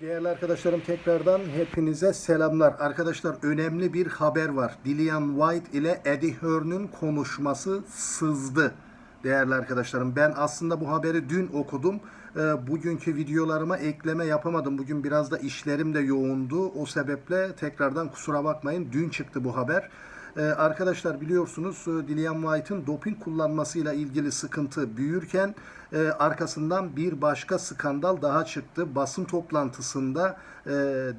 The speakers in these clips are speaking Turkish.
Değerli arkadaşlarım tekrardan hepinize selamlar. Arkadaşlar önemli bir haber var. Dillian White ile Eddie Hearn'ün konuşması sızdı. Değerli arkadaşlarım ben aslında bu haberi dün okudum. Ee, Bugünkü videolarıma ekleme yapamadım. Bugün biraz da işlerim de yoğundu. O sebeple tekrardan kusura bakmayın. Dün çıktı bu haber. Ee, arkadaşlar biliyorsunuz e, Dillian White'ın doping kullanmasıyla ilgili sıkıntı büyürken e, arkasından bir başka skandal daha çıktı. Basın toplantısında e,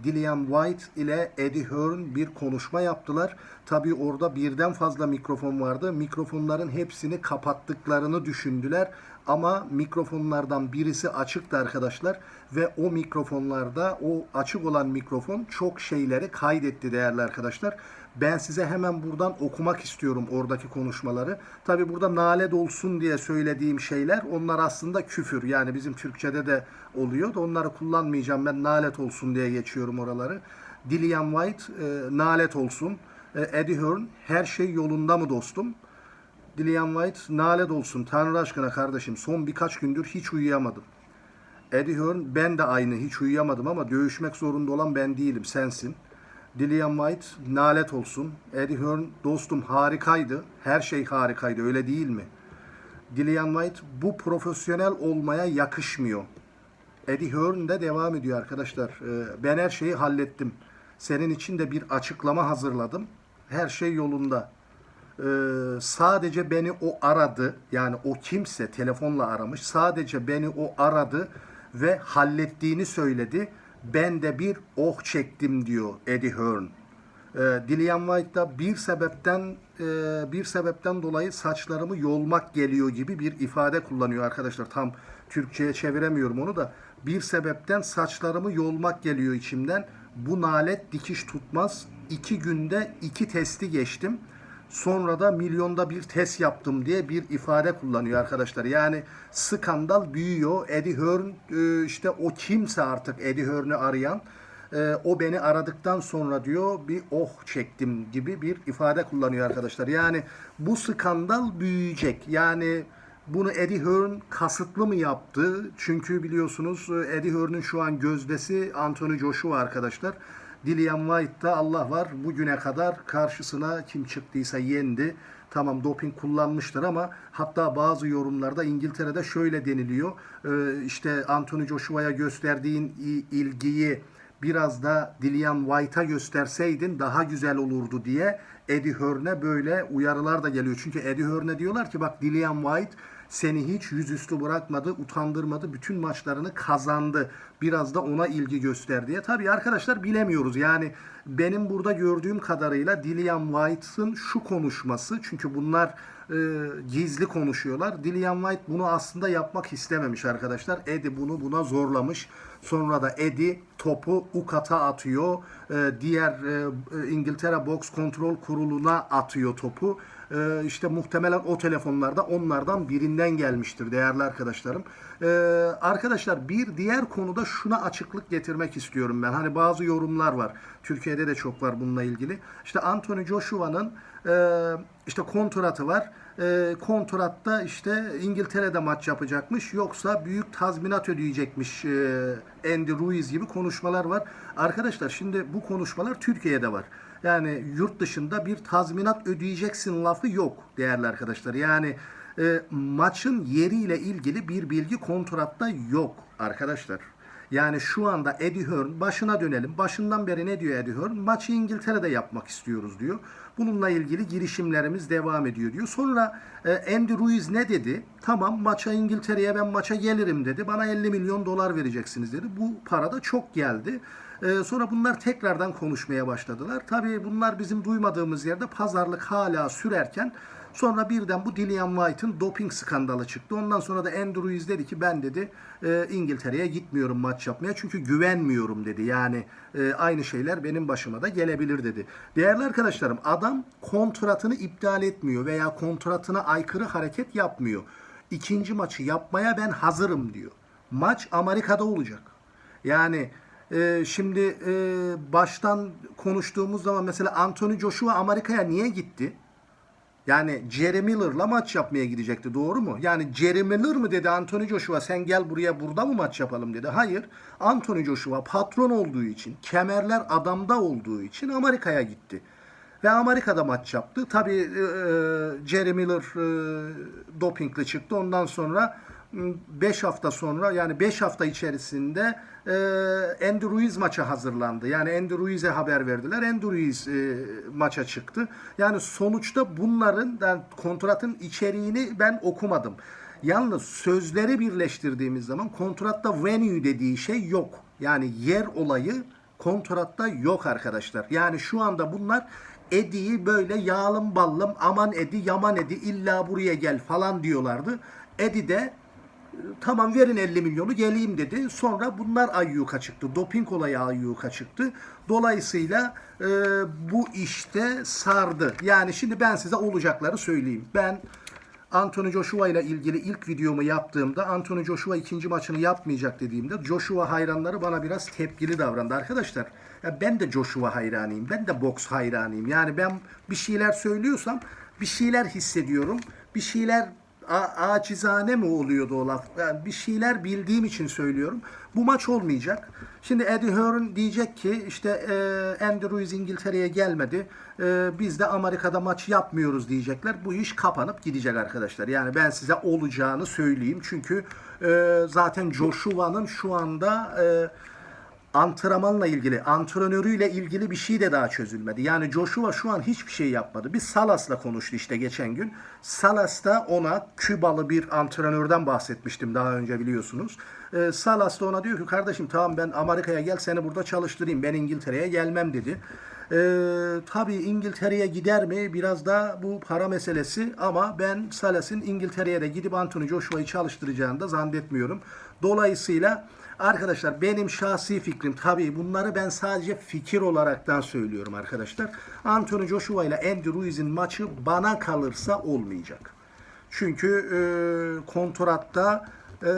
Dillian White ile Eddie Hearn bir konuşma yaptılar. Tabii orada birden fazla mikrofon vardı. Mikrofonların hepsini kapattıklarını düşündüler. Ama mikrofonlardan birisi açıktı arkadaşlar ve o mikrofonlarda o açık olan mikrofon çok şeyleri kaydetti değerli arkadaşlar. Ben size hemen buradan okumak istiyorum oradaki konuşmaları. Tabi burada nalet olsun diye söylediğim şeyler onlar aslında küfür. Yani bizim Türkçe'de de oluyor da onları kullanmayacağım. Ben nalet olsun diye geçiyorum oraları. Dillian White e, nalet olsun. E, Eddie Hearn her şey yolunda mı dostum? Dillian White nalet olsun. Tanrı aşkına kardeşim son birkaç gündür hiç uyuyamadım. Eddie Hearn ben de aynı hiç uyuyamadım ama dövüşmek zorunda olan ben değilim sensin. Dillian White nalet olsun. Eddie Hearn dostum harikaydı. Her şey harikaydı öyle değil mi? Dillian White bu profesyonel olmaya yakışmıyor. Eddie Hearn de devam ediyor arkadaşlar. Ee, Ben her şeyi hallettim. Senin için de bir açıklama hazırladım. Her şey yolunda. Ee, sadece beni o aradı. Yani o kimse telefonla aramış. Sadece beni o aradı ve hallettiğini söyledi. Ben de bir oh çektim diyor Eddie Hearn. Ee, Dillian White da bir sebepten e, bir sebepten dolayı saçlarımı yolmak geliyor gibi bir ifade kullanıyor arkadaşlar. Tam Türkçe'ye çeviremiyorum onu da. Bir sebepten saçlarımı yolmak geliyor içimden. Bu nalet dikiş tutmaz. İki günde iki testi geçtim. Sonra da milyonda bir test yaptım diye bir ifade kullanıyor arkadaşlar. Yani skandal büyüyor. Eddie Hearn e, işte o kimse artık Eddie Hearn'ü arayan e, o beni aradıktan sonra diyor bir oh çektim gibi bir ifade kullanıyor arkadaşlar. Yani bu skandal büyüyecek. Yani bunu Eddie Hearn kasıtlı mı yaptı? Çünkü biliyorsunuz e, Eddie Hearn'ün şu an gözdesi Anthony Joshua arkadaşlar. Dillian White'da Allah var bugüne kadar karşısına kim çıktıysa yendi. Tamam doping kullanmıştır ama hatta bazı yorumlarda İngiltere'de şöyle deniliyor. Ee, işte Anthony Joshua'ya gösterdiğin ilgiyi biraz da Dillian White'a gösterseydin daha güzel olurdu diye Eddie Hearn'e böyle uyarılar da geliyor. Çünkü Eddie Hearn'e diyorlar ki bak Dillian White seni hiç yüzüstü bırakmadı, utandırmadı, bütün maçlarını kazandı. Biraz da ona ilgi göster diye. Tabii arkadaşlar bilemiyoruz. Yani benim burada gördüğüm kadarıyla Dillian White'ın şu konuşması çünkü bunlar e, gizli konuşuyorlar. Dillian White bunu aslında yapmak istememiş arkadaşlar. Eddie bunu buna zorlamış. Sonra da Eddie topu Ukat'a atıyor. E, diğer e, İngiltere Box Kontrol Kurulu'na atıyor topu. E, işte muhtemelen o telefonlarda onlardan birinden gelmiştir değerli arkadaşlarım. E, arkadaşlar bir diğer konuda şuna açıklık getirmek istiyorum ben. Hani bazı yorumlar var. Türkiye'de de çok var bununla ilgili. İşte Anthony Joshua'nın e, işte kontratı var. E, kontratta işte İngiltere'de maç yapacakmış. Yoksa büyük tazminat ödeyecekmiş e, Andy Ruiz gibi konuşmalar var. Arkadaşlar şimdi bu konuşmalar Türkiye'de var. Yani yurt dışında bir tazminat ödeyeceksin lafı yok değerli arkadaşlar. Yani e, maçın yeriyle ilgili bir bilgi kontratta yok arkadaşlar. Yani şu anda Eddie Hearn başına dönelim. Başından beri ne diyor Eddie Hearn? Maçı İngiltere'de yapmak istiyoruz diyor. Bununla ilgili girişimlerimiz devam ediyor diyor. Sonra e, Andy Ruiz ne dedi? Tamam maça İngiltere'ye ben maça gelirim dedi. Bana 50 milyon dolar vereceksiniz dedi. Bu para da çok geldi. E, sonra bunlar tekrardan konuşmaya başladılar. Tabii bunlar bizim duymadığımız yerde pazarlık hala sürerken Sonra birden bu Dillian White'ın doping skandalı çıktı. Ondan sonra da Andrew Ruiz dedi ki ben dedi e, İngiltere'ye gitmiyorum maç yapmaya çünkü güvenmiyorum dedi. Yani e, aynı şeyler benim başıma da gelebilir dedi. Değerli arkadaşlarım adam kontratını iptal etmiyor veya kontratına aykırı hareket yapmıyor. İkinci maçı yapmaya ben hazırım diyor. Maç Amerika'da olacak. Yani e, şimdi e, baştan konuştuğumuz zaman mesela Anthony Joshua Amerika'ya niye gitti? Yani Jerry Miller'la maç yapmaya gidecekti doğru mu? Yani Jerry Miller mı dedi Anthony Joshua sen gel buraya burada mı maç yapalım dedi. Hayır. Anthony Joshua patron olduğu için, kemerler adamda olduğu için Amerika'ya gitti. Ve Amerika'da maç yaptı. Tabii e, Jerry Miller e, dopingli çıktı. Ondan sonra 5 hafta sonra yani 5 hafta içerisinde e, Andy Ruiz maça hazırlandı. Yani Andy Ruiz'e haber verdiler. Andy Ruiz e, maça çıktı. Yani sonuçta bunların yani kontratın içeriğini ben okumadım. Yalnız sözleri birleştirdiğimiz zaman kontratta venue dediği şey yok. Yani yer olayı kontratta yok arkadaşlar. Yani şu anda bunlar Edi'yi böyle yağlım ballım aman Edi yaman Edi illa buraya gel falan diyorlardı. Edi de tamam verin 50 milyonu geleyim dedi. Sonra bunlar ayyuka çıktı. Doping olayı ayyuka çıktı. Dolayısıyla e, bu işte sardı. Yani şimdi ben size olacakları söyleyeyim. Ben Anthony Joshua ile ilgili ilk videomu yaptığımda Anthony Joshua ikinci maçını yapmayacak dediğimde Joshua hayranları bana biraz tepkili davrandı arkadaşlar. Ya ben de Joshua hayranıyım. Ben de boks hayranıyım. Yani ben bir şeyler söylüyorsam bir şeyler hissediyorum. Bir şeyler a- acizane mi oluyordu o laf? Yani bir şeyler bildiğim için söylüyorum. Bu maç olmayacak. Şimdi Eddie Hearn diyecek ki işte e, Andy Ruiz İngiltere'ye gelmedi. E, biz de Amerika'da maç yapmıyoruz diyecekler. Bu iş kapanıp gidecek arkadaşlar. Yani ben size olacağını söyleyeyim. Çünkü e, zaten Joshua'nın şu anda e, antrenmanla ilgili, antrenörüyle ilgili bir şey de daha çözülmedi. Yani Joshua şu an hiçbir şey yapmadı. Bir Salas'la konuştu işte geçen gün. Salas da ona Kübalı bir antrenörden bahsetmiştim daha önce biliyorsunuz. Ee, Salas da ona diyor ki kardeşim tamam ben Amerika'ya gel seni burada çalıştırayım. Ben İngiltere'ye gelmem dedi. Ee, tabii İngiltere'ye gider mi? Biraz da bu para meselesi ama ben Salas'ın İngiltere'ye de gidip Anthony Joshua'yı çalıştıracağını da zannetmiyorum. Dolayısıyla Arkadaşlar benim şahsi fikrim tabii bunları ben sadece fikir olaraktan söylüyorum arkadaşlar. Anthony Joshua ile Andy Ruiz'in maçı bana kalırsa olmayacak. Çünkü e, kontratta e,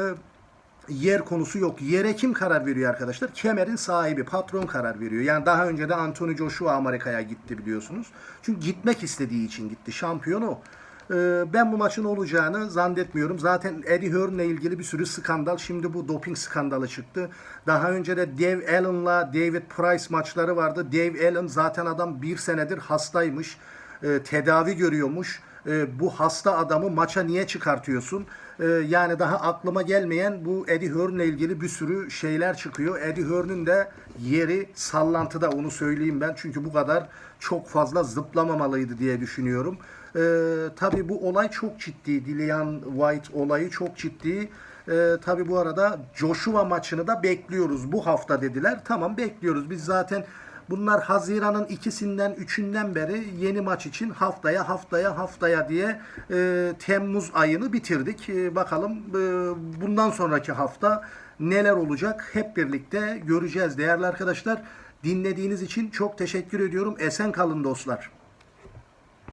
yer konusu yok. Yere kim karar veriyor arkadaşlar? Kemerin sahibi, patron karar veriyor. Yani daha önce de Anthony Joshua Amerika'ya gitti biliyorsunuz. Çünkü gitmek istediği için gitti. Şampiyon o. Ee, Ben bu maçın olacağını zannetmiyorum. Zaten Eddie Hearn'le ilgili bir sürü skandal. Şimdi bu doping skandalı çıktı. Daha önce de Dave Allen'la David Price maçları vardı. Dave Allen zaten adam bir senedir hastaymış. Ee, Tedavi görüyormuş. Ee, Bu hasta adamı maça niye çıkartıyorsun? Ee, Yani daha aklıma gelmeyen bu Eddie Hearn'le ilgili bir sürü şeyler çıkıyor. Eddie Hearn'ün de yeri sallantıda onu söyleyeyim ben. Çünkü bu kadar çok fazla zıplamamalıydı diye düşünüyorum. Ee, tabii bu olay çok ciddi. Dillian White olayı çok ciddi. Ee, tabii bu arada Joshua maçını da bekliyoruz. Bu hafta dediler. Tamam bekliyoruz. Biz zaten bunlar Haziran'ın ikisinden üçünden beri yeni maç için haftaya haftaya haftaya diye e, Temmuz ayını bitirdik. E, bakalım e, bundan sonraki hafta neler olacak hep birlikte göreceğiz değerli arkadaşlar. Dinlediğiniz için çok teşekkür ediyorum. Esen kalın dostlar.